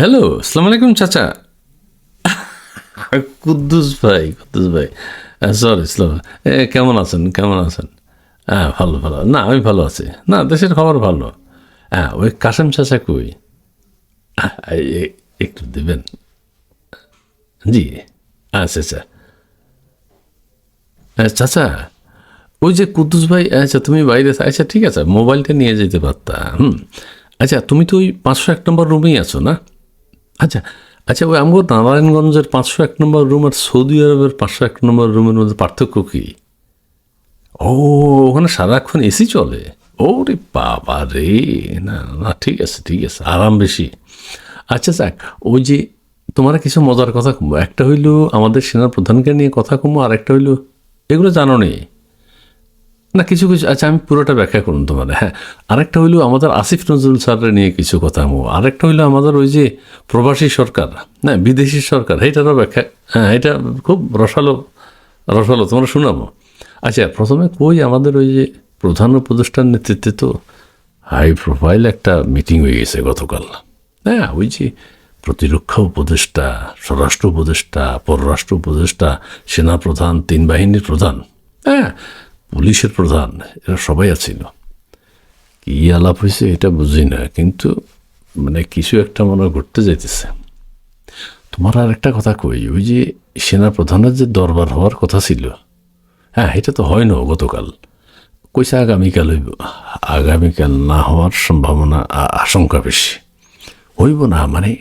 Hello সালাম আলাইকুম চাচা কুদ্দুস ভাই কুদ্দুস ভাই. সরি সালাম এ কেমন আছেন? কেমন আছেন? হ্যাঁ ভালো ভালো। না, আমি ভালো আছি। না, দেশের খবর ভালো। হ্যাঁ ওই কাসেম চাচা কই? একটু দেবেন। জি। আচ্ছা আচ্ছা। চাচা, ওই যে কুদ্দুস ভাই আচ্ছা তুমি বাইরে। আচ্ছা ঠিক আছে, মোবাইলটা নিয়ে যেতে পারতা হুম। আচ্ছা তুমি তো ওই পাঁচশো এক নম্বর রুমেই আছো না? আচ্ছা আচ্ছা ওই আমগো নারায়ণগঞ্জের পাঁচশো এক নম্বর রুম আর সৌদি আরবের পাঁচশো এক নম্বর রুমের মধ্যে পার্থক্য কি? ও, ওখানে সারাক্ষণ এসি চলে? ওরে বাবা রে, না না, ঠিক আছে ঠিক আছে, আরাম বেশি। আচ্ছা যাক ওই যে তোমার কিছু মজার কথা কমবো। একটা হইল আমাদের সেনার প্রধানকে নিয়ে কথা কমবো আর একটা হইল, এগুলো জানো নেই না, কিছু কিছু আচ্ছা আমি পুরোটা ব্যাখ্যা করুন তোমার হ্যাঁ। আরেকটা হইল আমাদের আসিফ নজরুল স্যারের নিয়ে কিছু কথা আমো আরেকটা হইল আমাদের ওই যে প্রবাসী সরকার, না, বিদেশি সরকার এইটারও ব্যাখ্যা হ্যাঁ এটা খুব রসালো রসালো, তোমরা শোনাবো। আচ্ছা প্রথমে কই আমাদের ওই যে প্রধান উপদেষ্টার নেতৃত্বে তো হাই প্রোফাইল একটা মিটিং হয়ে গেছে গতকাল হ্যাঁ ওই যে প্রতিরক্ষা উপদেষ্টা, স্বরাষ্ট্র উপদেষ্টা, পররাষ্ট্র উপদেষ্টা সেনা প্রধান তিন বাহিনীর প্রধান হ্যাঁ পুলিশের প্রধান, এরা সবাই আছিল। কি আলাপ হয়েছে এটা বুঝি না, কিন্তু মানে কিছু একটা মনে ঘটতে যাইতেছে। তোমার আর একটা কথা কই, ওই যে সেনা প্রধানের যে দরবার হওয়ার কথা ছিল। হ্যাঁ এটা তো হয় না গতকাল। কইসা আগামীকাল হইব। আগামীকাল না হওয়ার সম্ভাবনা আশঙ্কা বেশি। হইব না মানে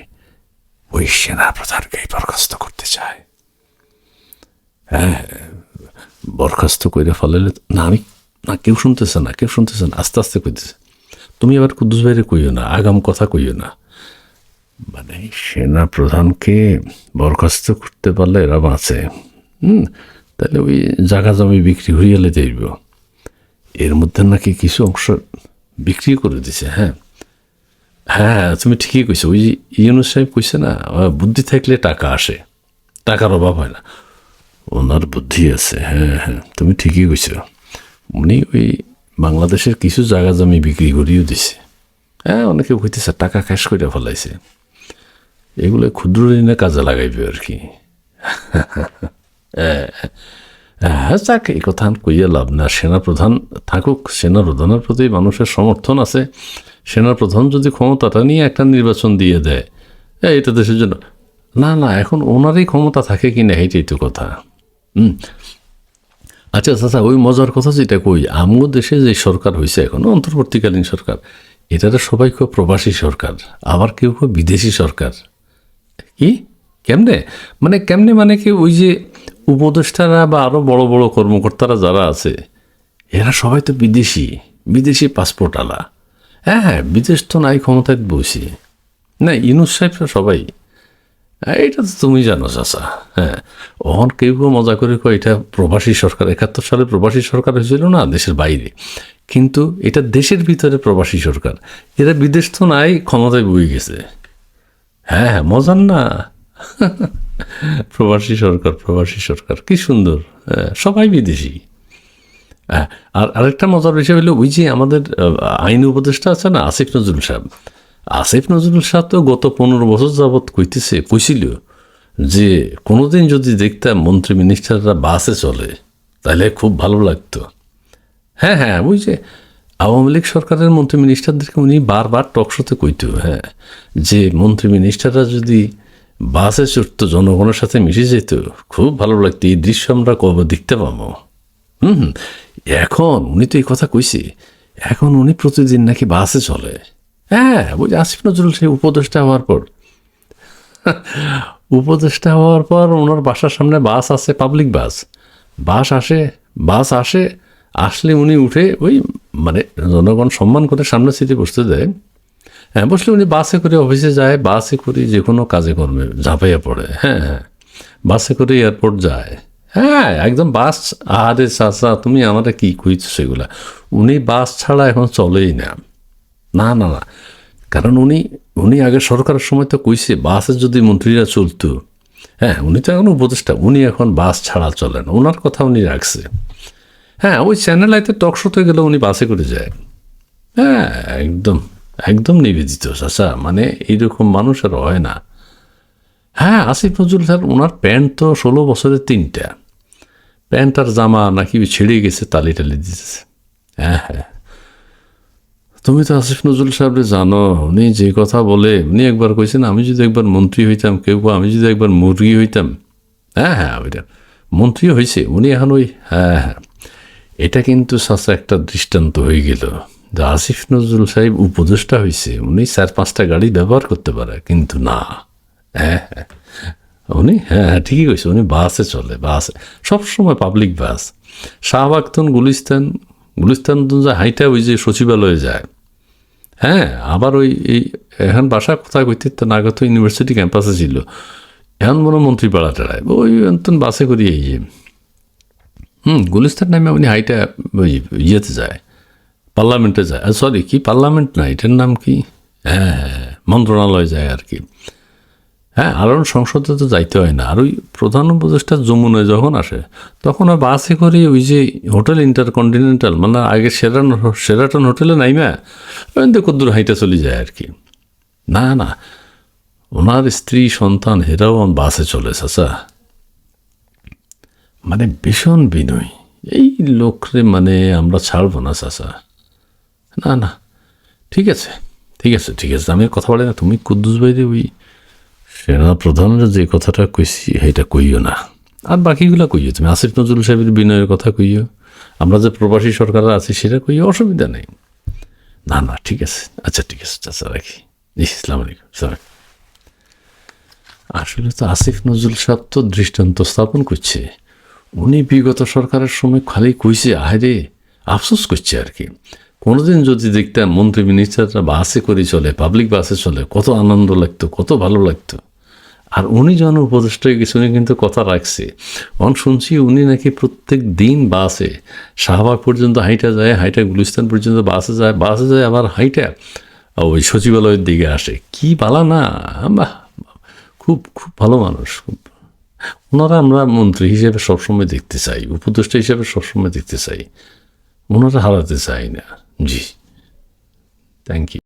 ওই সেনা প্রধানকে বরখাস্ত করতে চায়। হ্যাঁ বরখাস্ত করে ফেলালে না, আমি, না, কেউ শুনতেছে না, কেউ শুনতেছে না, আস্তে আস্তে কইতেছে। তুমি আবার কুদ্দুস ভাইরে কইও না, আগাম কথা কইও না। মানে সেনা প্রধানকে বরখাস্ত করতে পারলে এরা বাঁচে। হুম, তাহলে ওই জায়গা জমি বিক্রি হইয়ালে দেখব এর মধ্যে নাকি কিছু অংশ বিক্রি করে দিছে হ্যাঁ। হ্যাঁ তুমি ঠিকই কইছো, ওই ইউনুস সাহেব কইছে না বুদ্ধি থাকলে টাকা আসে। টাকার অভাব হয় না। ওনার বুদ্ধি আছে হ্যাঁ হ্যাঁ তুমি ঠিকই কইছো। উনি ওই বাংলাদেশের কিছু জায়গা জমি বিক্রি করিও দিছে। হ্যাঁ অনেকে কইতেছে টাকা ক্যাশ করে ফেলাইছে। এগুলো ক্ষুদ্র ঋণে কাজে লাগাইবে আর কি। হ্যাঁ যাক এই কথা কইয়া লাভ না সেনা প্রধান থাকুক সেনা প্রধানের প্রতি মানুষের সমর্থন আছে। সেনা প্রধান যদি ক্ষমতাটা নিয়ে একটা নির্বাচন দিয়ে দেয় এ, এটা দেশের জন্য না না এখন ওনারই ক্ষমতা থাকে কি না এইটাই তো কথা। হুম। আচ্ছা চাচা, ওই মজার কথা যেটা কই, আমগো দেশে যে সরকার হয়েছে এখন, অন্তর্বর্তীকালীন সরকার এটাতে সবাই খুব প্রবাসী সরকার, আবার কেউ কেউ বিদেশি সরকার। কি? কেমনে? মানে কেমনে মানে কি ওই যে উপদেষ্টারা বা আরও বড় বড় কর্মকর্তারা যারা আছে, এরা সবাই তো বিদেশি বিদেশি পাসপোর্ট আলা হ্যাঁ হ্যাঁ বিদেশ তো নাই ক্ষমতায় বসি। না ইনুস সাহেবরা সবাই। এটা তো তুমি জানো চাচা। হ্যাঁ। ওহন কেউ কেউ মজা করে কয় এটা প্রবাসী সরকার একাত্তর সালে প্রবাসী সরকার হয়েছিল না দেশের বাইরে? কিন্তু এটা দেশের ভিতরে প্রবাসী সরকার। এরা বিদেশ তো নাই ক্ষমতায় বই গেছে। হ্যাঁ হ্যাঁ মজার না। প্রবাসী সরকার প্রবাসী সরকার কি সুন্দর। হ্যাঁ, সবাই বিদেশি। হ্যাঁ, আর আরেকটা মজার বিষয় হলো ওই যে আমাদের আইন উপদেষ্টা আছে না আসিফ নজরুল সাহেব আসিফ নজরুল সাহেব তো গত পনেরো বছর যাবৎ কইতেছে, কইছিল যে কোনোদিন যদি দেখতাম মন্ত্রী মিনিস্টাররা বাসে চলে তাহলে খুব ভালো লাগতো হ্যাঁ হ্যাঁ ওই যে আওয়ামী লীগ সরকারের মন্ত্রী মিনিস্টারদেরকে উনি বারবার টকশোতে কইত হ্যাঁ যে মন্ত্রী মিনিস্টাররা যদি বাসে চড়তো, জনগণের সাথে মিশে যেত, খুব ভালো লাগতো, এই দৃশ্য আমরা কবে দেখতে পাবো হুম। এখন উনি তো এই কথা কইছে, এখন উনি প্রতিদিন নাকি বাসে চলে হ্যাঁ ওই আসিফ নজরুল সেই উপদেষ্টা হওয়ার পর। উপদেষ্টা হওয়ার পর ওনার বাসার সামনে বাস আছে পাবলিক বাস। বাস আসে বাস আসে, আসলে উনি উঠে ওই মানে জনগণ সম্মান করে সামনে সিটে বসতে দেয়। হ্যাঁ বসলে উনি বাসে করে অফিসে যায়, বাসে করে যে কোনো কাজে কর্মে ঝাঁপাইয়া পড়ে। হ্যাঁ হ্যাঁ বাসে করে এয়ারপোর্ট যায়। হ্যাঁ একদম বাস আরে চাচা, তুমি আমাদের কি কইছো সেগুলা? উনি বাস ছাড়া এখন চলেই না। না না না। কারণ উনি উনি আগে সরকারের সময় তো কইছে, বাসে যদি মন্ত্রীরা চলতো হ্যাঁ উনি তো এখন উপদেষ্টা, উনি এখন বাস ছাড়া চলেন ওনার কথা উনি রাখছে। হ্যাঁ ওই চ্যানেল আইতে টক শোতে গেলে উনি বাসে করে যায়। হ্যাঁ একদম একদম নিবেদিত চাচা মানে এইরকম মানুষ আর হয় না। হ্যাঁ আসিফ নজরুল স্যার ওনার প্যান্ট তো ষোলো বছরের তিনটা। প্যান্ট আর জামা নাকি ছিঁড়ে গেছে, তালি টালি দিতেছে। হ্যাঁ হ্যাঁ। তুমি তো আসিফ নজরুল সাহেবরে জানো, উনি যে কথা বলে, উনি একবার কইছেন, আমি যদি একবার মন্ত্রী হইতাম, কেউ আমি যদি একবার মুরগি হইতাম। হ্যাঁ হ্যাঁ ওইটা মন্ত্রী হয়েছে উনি এখন ওই হ্যাঁ হ্যাঁ। এটা কিন্তু সাসা একটা দৃষ্টান্ত হয়ে গেল যে আসিফ নজরুল সাহেব উপদেষ্টা হয়েছে উনি চার, পাঁচটা গাড়ি ব্যবহার করতে পারে, কিন্তু না। হ্যাঁ হ্যাঁ। উনি হ্যাঁ হ্যাঁ ঠিকই কইছে, উনি বাসে চলে, বাসে। সবসময় পাবলিক বাস। শাহবাগ তখন গুলিস্তান গুলিস্তান হাইটা ওই যে সচিবালয়ে যায়। হ্যাঁ আবার ওই, এই এখন বাসা কোথায় কইতে তো নাগত ইউনিভার্সিটি ক্যাম্পাসে ছিল। এখন মনে মন্ত্রী পাড়া টেড়ায় ওই অন্তন বাসে করি এই যে। হুম, গুলিস্তান নামে উনি হাইটা ওই ইয়েতে যায়, পার্লামেন্টে যায়। সরি, কি পার্লামেন্ট না, এটার নাম কি? হ্যাঁ হ্যাঁ মন্ত্রণালয় যায় আর কি। হ্যাঁ আর সংসদে তো যাইতে হয় না। আর ওই প্রধান উপদেষ্টা যমুনায় যখন আসে, তখন ওই বাসে করে ওই যে হোটেল ইন্টারকন্টিনেন্টাল মানে আগে সেরান সেরাটন হোটেলে নাইমা, ওই কদ্দুর হাইটা চলে যায় আর কি। না না, ওনার স্ত্রী, সন্তান হেরাও বাসে চলে চাচা মানে ভীষণ বিনয়। এই লোকরে মানে আমরা ছাড়বো না চাচা না না, ঠিক আছে ঠিক আছে ঠিক আছে, আমি কথা বলি না। তুমি কুদ্দুস বাইরে ওই সেনা প্রধানের যে কথাটা কইছি সেটা কইও না। আর বাকিগুলো কইও, তুমি আসিফ নজরুল সাহেবের বিনয়ের কথা কইও। আমরা যে প্রবাসী সরকার আছি, সেটা কইও, অসুবিধা নেই। না না, ঠিক আছে। আচ্ছা ঠিক আছে চাচা রাখি। ইসলাম আলাইকুম আসলে তো আসিফ নজরুল সাহেব তো দৃষ্টান্ত স্থাপন করছে। উনি বিগত সরকারের সময় খালি কইছে, আহারে, আফসোস করছে আর কি। কোনোদিন যদি দেখতাম মন্ত্রী মিনিস্টাররা বাসে করে চলে পাবলিক বাসে চলে, কত আনন্দ লাগতো, কত ভালো লাগতো। আর উনি যখন উপদেষ্টা হয়ে গেছে উনি কিন্তু কথা রাখছে অন শুনছি উনি নাকি প্রত্যেক দিন বাসে শাহবাগ পর্যন্ত হাইটা যায় হাইটা গুলিস্তান পর্যন্ত বাসে যায় বাসে যায় আবার হাইটা ওই সচিবালয়ের দিকে আসে। কি বালা না বাহ, খুব খুব ভালো মানুষ খুব। ওনারা আমরা মন্ত্রী হিসেবে সবসময় দেখতে চাই উপদেষ্টা হিসেবে সবসময় দেখতে চাই। ওনারা হারাতে চাই না। জি। Thank you